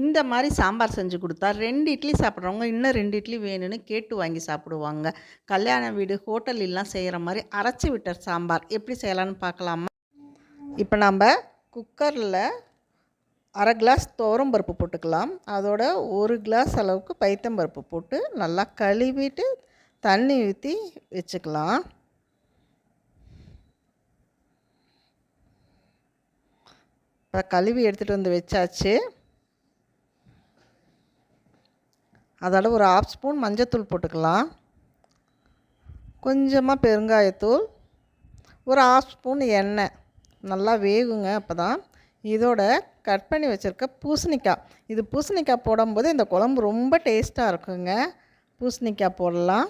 இந்த மாதிரி சாம்பார் செஞ்சு கொடுத்தா ரெண்டு இட்லி சாப்பிட்றவங்க இன்னும் ரெண்டு இட்லி வேணும்னு கேட்டு வாங்கி சாப்பிடுவாங்க. கல்யாண வீடு ஹோட்டலெலாம் செய்கிற மாதிரி அரைச்சி விட்ட சாம்பார் எப்படி செய்யலான்னு பார்க்கலாமா? இப்போ நம்ம குக்கரில் அரை கிளாஸ் பருப்பு போட்டுக்கலாம். அதோட ஒரு கிளாஸ் அளவுக்கு பைத்தம்பருப்பு போட்டு நல்லா கழுவிட்டு தண்ணி ஊற்றி வச்சுக்கலாம். இப்போ கழுவி எடுத்துகிட்டு வந்து வச்சாச்சு. அதோட ஒரு ஆஃப் ஸ்பூன் மஞ்சத்தூள் போட்டுக்கலாம். கொஞ்சமாக பெருங்காயத்தூள் ஒரு ஆஃப் ஸ்பூன் எண்ணெய். நல்லா வேகுங்க அப்போ தான் இதோட கட் பண்ணி வச்சுருக்க பூசணிக்காய். இது பூசணிக்காய் போடும்போது இந்த குழம்பு ரொம்ப டேஸ்ட்டாக இருக்குங்க. பூசணிக்காய் போடலாம்.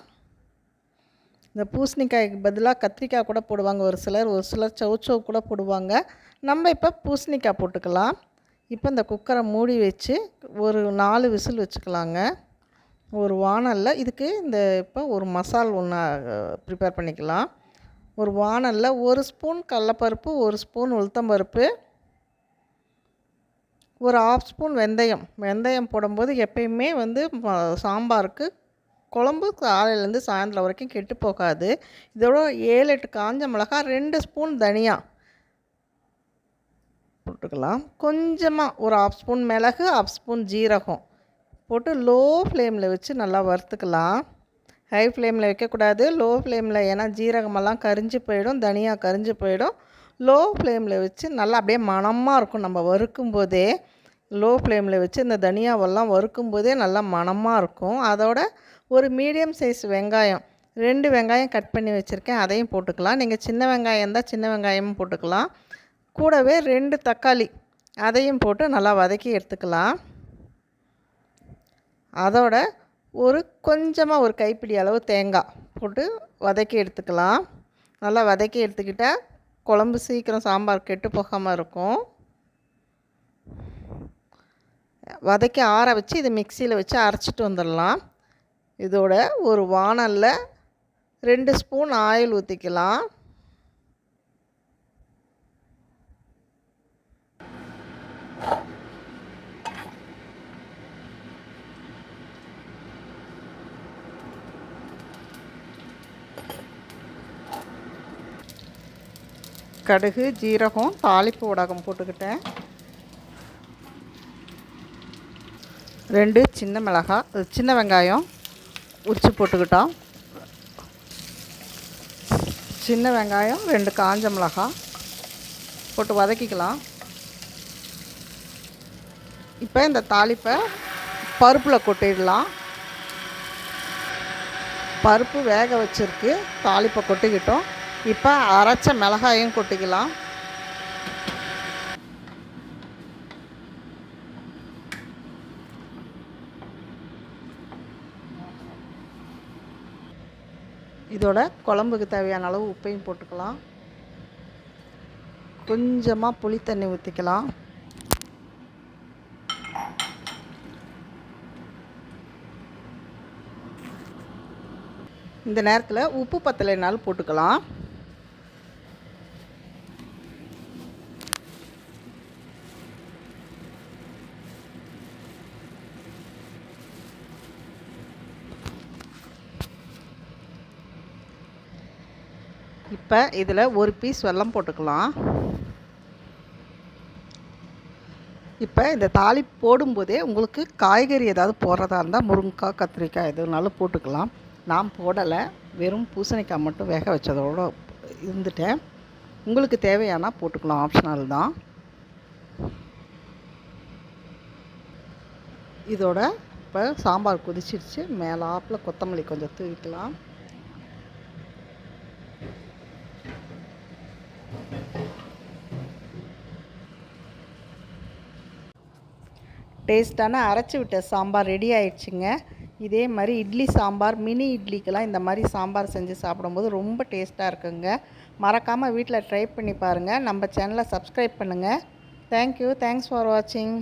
இந்த பூசணிக்காய்க்கு பதிலாக கத்திரிக்காய் கூட போடுவாங்க. ஒரு சிலர் ஒரு சிலர் சவுச்சவு கூட போடுவாங்க. நம்ம இப்போ பூசணிக்காய் போட்டுக்கலாம். இப்போ இந்த குக்கரை மூடி வச்சு ஒரு நாலு விசில் வச்சுக்கலாங்க. ஒரு வானலில் இதுக்கு இந்த இப்போ ஒரு மசால் ஒன்று ப்ரிப்பேர் பண்ணிக்கலாம். ஒரு வானலில் ஒரு ஸ்பூன் கடலப்பருப்பு ஒரு ஸ்பூன் உளுத்தம்பருப்பு ஒரு ஆஃப் ஸ்பூன் வெந்தயம். வெந்தயம் போடும்போது எப்பயுமே வந்து சாம்பாருக்கு குழம்பு காலையிலேருந்து சாயந்தரம் வரைக்கும் கெட்டு போகாது. இதோட ஏழு எட்டு காஞ்ச மிளகா ரெண்டு ஸ்பூன் தனியா போட்டுக்கலாம். கொஞ்சமாக ஒரு ஆஃப் ஸ்பூன் மிளகு ஆஃப் ஸ்பூன் ஜீரகம். போட்டு லோ ஃப்ளேமில் வச்சு நல்லா வறுத்துக்கலாம். ஹை ஃப்ளேமில் வைக்கக்கூடாது. லோ ஃப்ளேமில் ஏன்னா ஜீரகமெல்லாம் கரிஞ்சு போயிடும் தனியாக கரிஞ்சு போயிடும். லோ ஃப்ளேமில் வச்சு நல்லா அப்படியே மணமாக இருக்கும். நம்ம வறுக்கும் போதே லோ ஃப்ளேமில் வச்சு இந்த தனியாவெல்லாம் வறுக்கும் போதே நல்லா மணமாக இருக்கும். அதோட ஒரு மீடியம் சைஸ் வெங்காயம் ரெண்டு வெங்காயம் கட் பண்ணி வச்சுருக்கேன். அதையும் போட்டுக்கலாம். நீங்கள் சின்ன வெங்காயம் இருந்தால் சின்ன வெங்காயமும் போட்டுக்கலாம். கூடவே ரெண்டு தக்காளி அதையும் போட்டு நல்லா வதக்கி எடுத்துக்கலாம். அதோட ஒரு கொஞ்சமாக ஒரு கைப்பிடி அளவு தேங்காய் போட்டு வதக்கி எடுத்துக்கலாம். நல்லா வதக்கி எடுத்துக்கிட்டால் குழம்பு சீக்கிரம் சாம்பார் கெட்டு போகாமல் இருக்கும். வதக்கி ஆற வச்சு இதை மிக்சியில் வச்சு அரைச்சிட்டு வந்துடலாம். இதோட ஒரு வானலில் ரெண்டு ஸ்பூன் ஆயில் ஊற்றிக்கலாம் கடுகு ஜீரகம் தாளிப்பு ஊடகம் போட்டுக்கிட்டேன். ரெண்டு சின்ன மிளகாய் சின்ன வெங்காயம் உரித்து போட்டுக்கிட்டோம். சின்ன வெங்காயம் ரெண்டு காஞ்ச மிளகாய் போட்டு வதக்கிக்கலாம். இப்போ இந்த தாளிப்பை பருப்பில் கொட்டிடலாம். பருப்பு வேக வச்சுருக்கு தாளிப்பை கொட்டிக்கிட்டோம். இப்போ அரைச்ச மிளகாயும் கொட்டிக்கலாம். இதோட குழம்புக்கு தேவையான அளவு உப்பையும் போட்டுக்கலாம். கொஞ்சமாக புளி தண்ணி ஊற்றிக்கலாம் இந்த நேரத்தில் உப்பு பத்தலைனாலும் போட்டுக்கலாம். இப்போ இதில் ஒரு பீஸ் வெல்லம் போட்டுக்கலாம். இப்போ இந்த தாலி போடும்போதே உங்களுக்கு காய்கறி ஏதாவது போடுறதா இருந்தால் முருங்கைக்காய் கத்திரிக்காய் எதுனாலும் போட்டுக்கலாம். நான் போடலை. வெறும் பூசணிக்காய் மட்டும் வேக வச்சதோடு இருந்துட்டேன். உங்களுக்கு தேவையானால் போட்டுக்கலாம். ஆப்ஷனல் தான். இதோட இப்போ சாம்பார் கொதிச்சிருச்சு. மேலாப்பில் கொத்தமல்லி கொஞ்சம் தூவிக்கலாம். டேஸ்ட்டான அரைச்சி விட்ட சாம்பார் ரெடி ஆயிடுச்சுங்க. இதே மாதிரி இட்லி சாம்பார் மினி இட்லிக்கெல்லாம் இந்த மாதிரி சாம்பார் செஞ்சு சாப்பிடும்போது ரொம்ப டேஸ்ட்டாக இருக்குங்க. மறக்காமல் வீட்டில் ட்ரை பண்ணி பாருங்கள் நம்ம சேனலை சப்ஸ்கிரைப் பண்ணுங்கள் தேங்க்யூ தேங்க்ஸ் ஃபார் வாட்சிங்